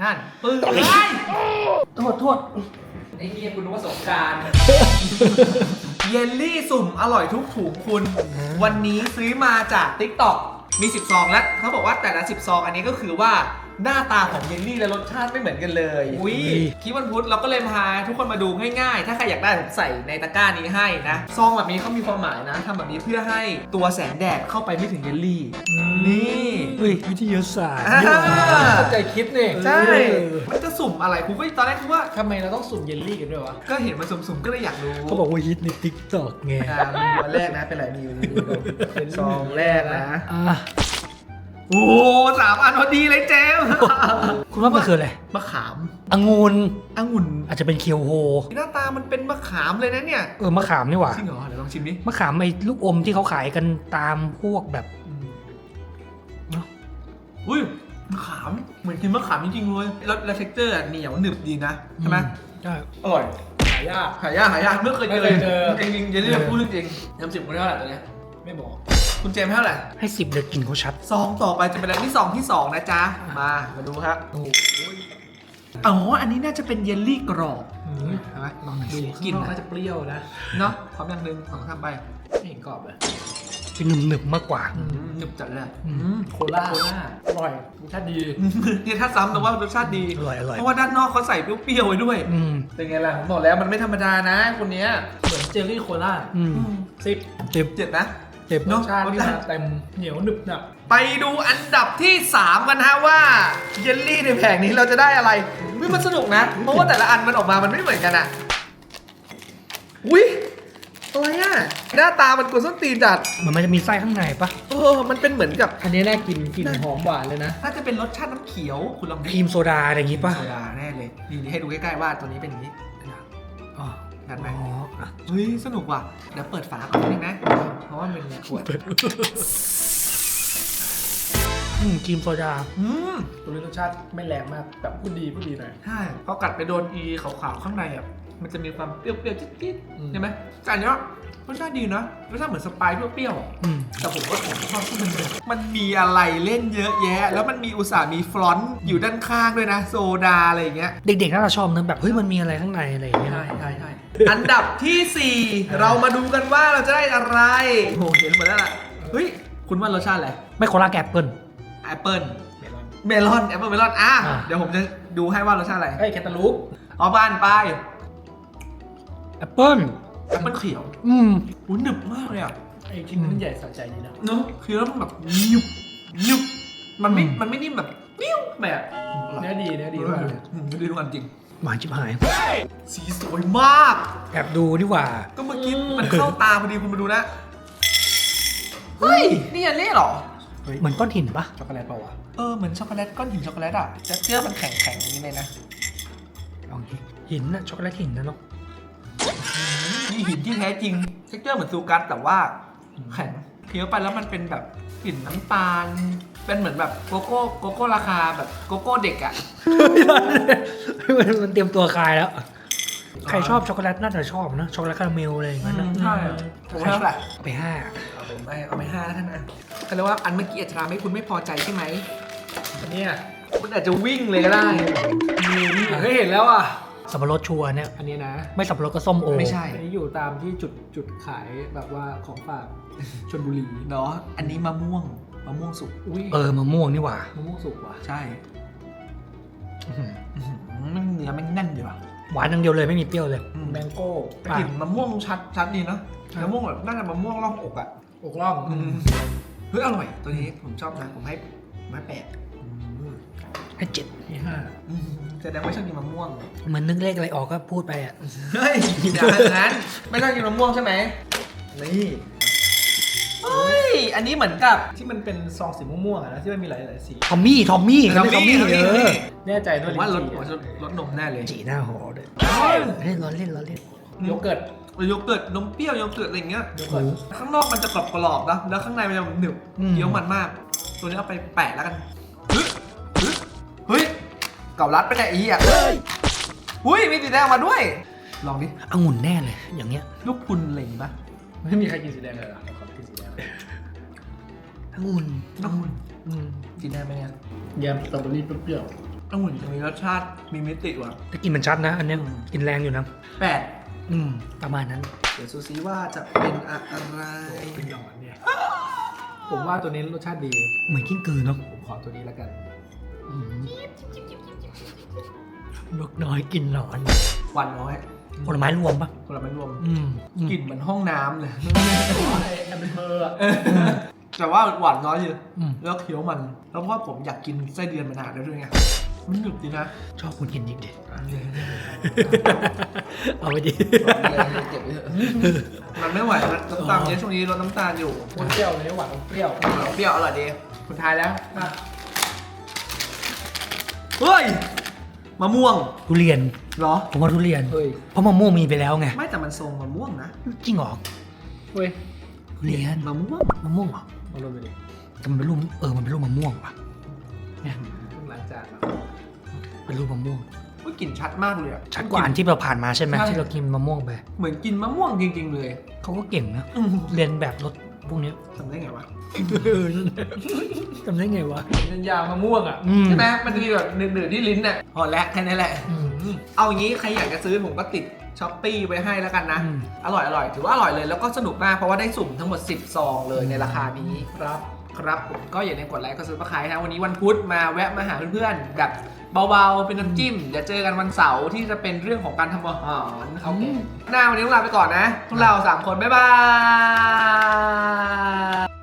ท่านปืนไโทษโทษไอ้เหี้ยคุณนึกว่าสงกรารเยลลี่สุ่มอร่อยทุกถุงคุณ วันนี้ซื้อมาจาก TikTok มี10ซองแล้วเขาบอกว่าแต่ละ10ซองอันนี้ก็คือว่า หน้าตาของเยลลี่และรสชาติไม่เหมือนกันเลยอุ้ยคลิปวันพุธเราก็เลยพาทุกคนมาดูง่ายๆ ถ้าใครอยากได้ผมใส่ในตะกร้านี้ให้นะซองแบบนี้เขามีความหมายนะทำแบบนี้เพื่อให้ตัวแสงแดดเข้าไปไม่ถึงเยลลี่ นี่เฮ้ยวิทยาศาสตร์อ่านี่หว่าเข้าใจคิดนี่ใช่เออมันจะสุ่มอะไรคุณก็ตอนแรกคิดว่า ทำไมเราต้องสุ่มเยลลี่กันด้วยวะ ก็เห็นมันสุ่มๆก็เลยอยากรู้เขาบอกว่าฮิตในทิกตอกไงอ่ามีวันแรกนะเป็นไรมีวันนี้เป็นซองแรกนะ อะ โอ้โหสามอันพอดีเลยเจมส์คุณว่ามันคืออะไรมะขามองุ่นองุ่นอาจจะเป็นเคียวโฮ หน้าตามันเป็นมะขามเลยนะเนี่ยเออมะขามนี่หว่าจริงเหรอเดี๋ยวลองชิมดิมะขามไอ้ลูกอมที่เขาขายกันตามพวกแบบเนาะอุ้ยมะขามเหมือนกินมะขามจริงๆเลยแล้วแล้วเท็กเจอร์เหนียวหนึบดีนะใช่ไหมใช่อร่อยหายากหายากหายากไม่เคยเจอไม่เคยเจอจริงๆเจนนี่พูดจริงๆน้ำสิบคุณเท่าไหร่ตัวเนี้ยไม่บอก คุณเจมส์เท่าไหร่ให้สิบเลยกลินเขาชัด ซองต่อไปจะเป็นอะไรที่ซองที่สองนะจ๊ะ มา มาดูครับอ๋อ อันนี้น่าจะเป็นเยลลี่กรอบใช่ไหมลองหน่อยดูสิข้างกลิ่นนอกนะน่าจะเปรี้ยวนะเนาะพร้อมอย่างหนึ่งสองสามไปไม่เห็นกรอบเลยเป็นหนึบหนึบๆมากกว่า อืมหนึบจัดเลยอืมอืม โคล่าโคล่าอร่อยรสชาติดี นี่ถ้าซ้ำแต่ว่ารสชาติดี อร่อยอร่อย เพราะว่าด้านนอกเขาใส่เปรี้ยวๆไว้ด้วย อืมเป็นไงล่ะผมบอกแล้วมันไม่ธรรมดานะคนเนี้ยเหมือนเจลลี่โคล่าอืมสิบเจ็บเจ็ดนะ เจ็บรเนสอะชาตินี่มาเต็มเหนียวหนึบหนับไปดูอันดับที่ 3 กันฮะว่าเยลลี่ในแผงนี้เราจะได้อะไรเฮ้ยมันสนุกนะ เพราะว่าแต่ละอันมันออกมามันไม่เหมือนกันอะอุ้ยอะไรอะหน้าตามันกวนส้นตีนจัดมันมันจะมีไส้ข้างในปะเออมันเป็นเหมือนกับ อันนี้น่ากินกลิ่นหอมหวานเลยนะ น่าจะเป็นรสชาติน้ำเขียวคุณลองคดิรีมโซดาอะไรอย่างงี้ปะโซดาแน่เลยนี่นี่ให้ดูใกล้ๆว่าตัวนี้เป็นอย่างนี้อ๋อกันไหมอ๋ออะเฮ้ยสนุกว่ะเดี๋ยวเปิดฝาก่อนนิดนึงนะ เพราะว่ามันเป็นขวดอืมครีมโซดาอืมตัวนี้รสชาติไม่แรงมากแบบพูดดีพูดดีหน่อย ใช่พอกัดไปโดนอีขาวๆข้างในอะ มันจะมีความเปรี้ยวๆจิ๊ดอืมๆใช่ไหมแต่อันเนี้ยรสชาติดีนะรสชาติเหมือนสไปซ์เปรี้ยวๆอะอืม แต่ผมก็ผมชอบที่มันเป็นมันมีอะไรเล่นเยอะแยะ แล้วมันมีอุตส่าห์มีฟลอนต์อยู่ด้านข้างด้วยนะ โซดาอะไรอย่างเงี้ย เด็กๆน่าจะชอบนะแบบเฮ้ยมันมีอะไรข้างในอะไรอย่างเงี้ย ใช่ใช่ใช่อันดับทีสี่ 4 เรามาดูกันว่าเราจะได้อะไร โอ้โหเห็นหมดแล้วล่ะ เฮ้ย คุณว่ารสชาติอะไร ไม่โคลาแกแอปเปิล แอปเปิลเมลอนเมลอน แอปเปิลเมลอน อะ อะ เดี๋ยวผมจะดูให้ว่ารสชาติอะไรเอ้ยแคนตาลูปเอาบ้านไปแอ ปเปิลแอปเปิลเขียว อืมอุ้ยหนึบมากเลยอะไอ้ชิ้นนั้นใหญ่สะใจดีนะเนอะคือแล้วมันแบบยุบยุบมันไม่อืมมันไม่นิ่มแบบนิ้วแบบเนื้อดีเนื้อดีดีมากเลยอืมดีทุกอันจริงหวานชิบหาย สีสวยมาก แอบดูดีกว่า ก็เมื่อกี้มันเข้าตาพอดีคุณมาดูนะ เฮ้ย นี่อันนี้เหรอเหมือนก้อนหินปะช็อกโกแลตเปล่าวะ เออ เหมือนช็อกโกแลตก้อนหินช็อกโกแลตอะแต่เจือมันแข็งแข็งๆอย่างนี้เลยนะลองดิหินนะช็อกโกแลตหินนะเนาะ มีหินที่แท้จริงเท็กเจอร์เหมือนซูกัสแต่ว่าแข็งเคี้ยวไปแล้วมันเป็นแบบกลิ่นน้ำตาล เป็นเหมือนแบบโกโก้โกโก้ราคาแบบโกโก้เด็กอะมันมันเตรียมตัวคายแล้ว ใครชอบช็อกโกแลตน่าจะชอบนะ ช็อกโกแลตคาราเมลอะไรอย่างเงี้ยนะใช่ผมให้เท่าไหร่เอาไปห้าเอาผมให้เอาไปห้าแล้วกันนะเขาเรียกว่าอันเมื่อกี้อาจจะทำให้คุณไม่พอใจใช่ไหมอันเนี้ยคุณอาจจะวิ่งเลยก็ได้มีนี่เคยเห็นแล้วอะ สับปะรดชัวร์เนี่ยอันนี้นะ ไม่สับปะรดก็ส้มโอไม่ใช่ อันนี้อยู่ตามที่จุดจุดขายแบบว่าของฝากชนบุรีเนาะอันนี้มะม่วงมะม่วงสุกอุ้ยเออมะม่วงนี่หว่ามะม่วงสุกว่ะใช่อื้อหืออื้อหือมันเนื้อมันแน่นดีว่ะหวานอย่างเดียวเลยไม่มีเปรี้ยวเลยอืมแมงโก้กลิ่นมะม่วงชัดชัดดีเนาะมะม่วงแบบน่าจะมะม่วงร่องอกอะอกล่องเฮ้ยอร่อยตัวนี้ผมชอบนะผมให้ผมให้แปดให้เจ็ดที่ห้าอืม แสดงว่าชอบกินมะม่วง เหมือนนึกเลขอะไรออกก็พูดไปอะ เฮ้ยอย่างนั้น ไม่ชอบกินมะม่วงใช่ไหมนี่เฮ้ย อันนี้เหมือนกับที่มันเป็นซองสีม่วงๆอะนะที่มันมีหลายๆสีทอมมี่ ทอมมี่ทอมมี่เขาเรียกทอมมี่ทอมมี่เออแน่ใจด้ผวยมว่ารสลิ้นจี่รสรสนมแน่เลยจีหน้าหอเลยเฮ้ยเล่นล้อเล่นล้อเล่น โยเกิร์ตโยเกิร์ตนมเปรี้ยวโยเกิร์ตอะไรอย่างเงี้ย โยเกิร์ต ข้างนอกมันจะกรอบกรอบๆนะแล้วข้างในมันจะหนึบอืม เคี้ยวมันมาก ตัวนี้เอาไปแปะแล้วกัน เก่ารัดไปไหนยไอ้เหี้ยเฮ้ยหุ้ยมีสีแดงออกมาด้วย ลองดิองุ่นแน่เลย อย่างเงี้ย ลูกพุนอะไรอย่างงี้ปะไม่มีใครกินสีแดงเลยเหรอเราขอกินสีแดงองุ่นองุ่นอืมสีแดงไหมเนี่ยแยมสตรอเบอรี่เปรี้ยวองุ่นจะมีรสชาติมีมิติว่ะแต่กลินมันชัดนะ อันเนี้ยกลินแรงอยู่นะแปดอืม ประมาณนั้น เดี๋ยวซูซีว่าจะเป็นอะไรเป็นหนอนเนี่ยผมว่าตัวนี้รสชาติดี เหมือนกิ้งกือเนาะผมขอตัวนี้แล้วกัน อืม นกน้อยกินหนอน หวานน้อยผลไม้รวมปะผลไม้รวมอืมอืมกลิ่นเหมือนห้องน้ำเลยแอมเบอร์อะแต่ว่าหวานน้อยอยู่อืมแล้วเคี้ยวมัน แล้วเพราะผมอยากกินไส้เดือนมานานแล้วด้วยไงมันหนึบดีนะชอบคุณกินอีกดิ เอาไปดิเก็บไว้เถอะมันไม่ไหวมันน้ำตาลเยอะช่วงนี้ลดน้ำตาลอยู่เปรี้ยวเลยหวานอมเปรี้ยวเปรี้ยวอร่อยดีสุดท้ายแล้วมาเฮ้ย มะม่วงทุเรียน เหรอ ผมว่าทุเรียน เฮ้ย เพราะมะม่วงมีไปแล้วไง ไม่แต่มันทรงมะม่วงนะจริงเหรอเฮ้ยทุเรียนมะม่วงมะม่วงเหรอมาลงไปดิแต่มันเป็นรูปเออมันเป็นรูปมะม่วงป่ะเนี่ยหลังจากอะเป็นรูปมะม่วง อุ๊ยกลิ่นชัดมากเลยอะชัดกว่าอันที่เราผ่านมาใช่ไหมใช่ที่เรากินมะม่วงไปเหมือนกินมะม่วงจริง ๆ เลย เขาก็เก่งนะอืมเรียนแบบรถ พวกเนี้ยทำได้ไงวะจำได้ไงวะยาวมะม่วงอะอืม ใช่ไหมมันจะมีแบบหนืดๆที่ลิ้นน่ะพอแล้วแค่นั้นแหละ อืม เอาอย่างนี้ใครอยากจะซื้อผมก็ติดช้อปปี้ไว้ให้แล้วกันนะ อืม อร่อยอร่อยถือว่าอร่อยเลยแล้วก็สนุกมากเพราะว่าได้สุ่มทั้งหมด 10 ซองเลยในราคานี้ ครับ ครับผมก็อย่าลืมกดไลค์กดซับสไครต์นะวันนี้วันพุธมาแวะมาหาเพื่อนๆแบบเบาๆเป็นน้ำจิ้มเดี๋ยวเจอกันวันเสาร์ที่จะเป็นเรื่องของการทำอาหารโอเคหน้าวันนี้ต้องลาไปก่อนนะพวกเราสามคนบ๊ายบาย